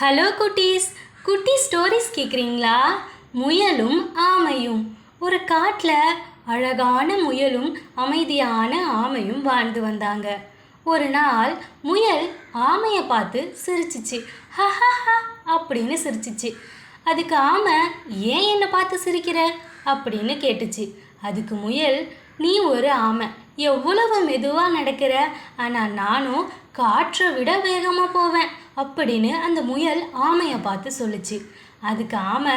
Hello குட்டீஸ். குட்டி stories கேட்குறீங்களா முயலும் ஆமையும். ஒரு காட்டில் அழகான முயலும் அமைதியான ஆமையும் வாழ்ந்து வந்தாங்க. ஒரு நாள் முயல் ஆமையை பார்த்து சிரிச்சிச்சு. ஹஹஹா அப்படின்னு சிரிச்சிச்சு. அதுக்கு ஆமை ஏன் என்னை பார்த்து சிரிக்கிற? அப்படின்னு கேட்டுச்சு. அதுக்கு முயல் நீ ஒரு ஆமை. எவ்வளவு மெதுவாக நடக்கிற. ஆனால் நானும் காற்றை விட வேகமாக போவேன். அப்படின்னு அந்த முயல் ஆமையை பார்த்து சொல்லுச்சு. அதுக்கு ஆமை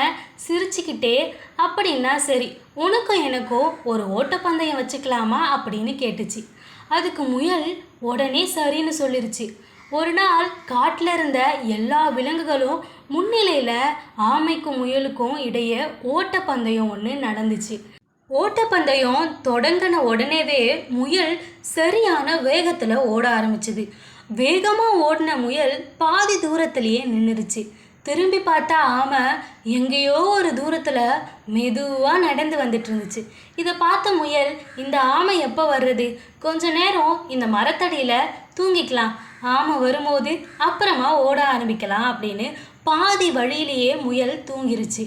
சிரிச்சுக்கிட்டே அப்படின்னா சரி உனக்கும் எனக்கும் ஒரு ஓட்டப்பந்தயம் வச்சுக்கலாமா? அப்படின்னு கேட்டுச்சு. அதுக்கு முயல் உடனே சரின்னு சொல்லிருச்சு. ஒரு நாள் காட்டில் இருந்த எல்லா விலங்குகளும் முன்னிலையில் ஆமைக்கும் முயலுக்கும் இடையே ஓட்டப்பந்தயம் ஒன்று நடந்துச்சு. ஓட்டப்பந்தயம் தொடங்கின உடனேவே முயல் சரியான வேகத்தில் ஓட ஆரம்பிச்சுது. வேகமாக ஓடின முயல் பாதி தூரத்திலேயே நின்றுருச்சு திரும்பி பார்த்தா ஆமை எங்கேயோ ஒரு தூரத்தில் மெதுவாக நடந்து வந்துட்டு இருந்துச்சு இதை பார்த்த முயல் இந்த ஆமை எப்போ வர்றது? கொஞ்ச நேரம் இந்த மரத்தடியில் தூங்கிக்கலாம். ஆமை வரும்போது அப்புறமா ஓட ஆரம்பிக்கலாம் அப்படின்னு பாதி வழியிலேயே முயல் தூங்கிருச்சு.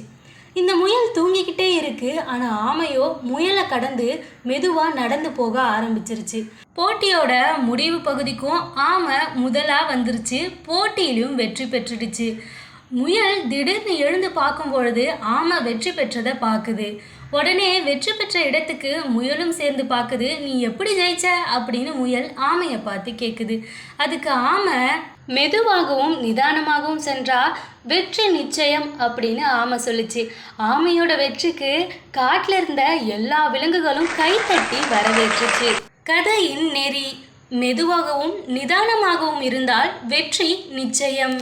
இந்த முயல் தூங்கிக்கிட்டே இருக்கு. ஆனால் ஆமையோ முயலை கடந்து மெதுவாக நடந்து போக ஆரம்பிச்சிருச்சு. போட்டியோட முடிவு பகுதிக்கும் ஆமை முதலாக வந்துருச்சு. போட்டியிலும் வெற்றி பெற்றுடுச்சு. முயல் திடீர்னு எழுந்து பார்க்கும் பொழுது ஆமை வெற்றி பெற்றதை பார்க்குது. உடனே வெற்றி பெற்ற இடத்துக்கு முயலும் சேர்ந்து பார்க்குது நீ எப்படி ஜெயிச்ச? அப்படின்னு முயல் ஆமையை பார்த்து கேட்குது அதுக்கு ஆமை மெதுவாகவும் நிதானமாகவும் சென்றா வெற்றி நிச்சயம் அப்படின்னு ஆமை சொல்லுச்சு. ஆமையோட வெற்றிக்கு காட்டில் இருந்த எல்லா விலங்குகளும் கைத்தட்டி வரவேற்றுச்சு. கதையின் நெறி மெதுவாகவும் நிதானமாகவும் இருந்தால் வெற்றி நிச்சயம்.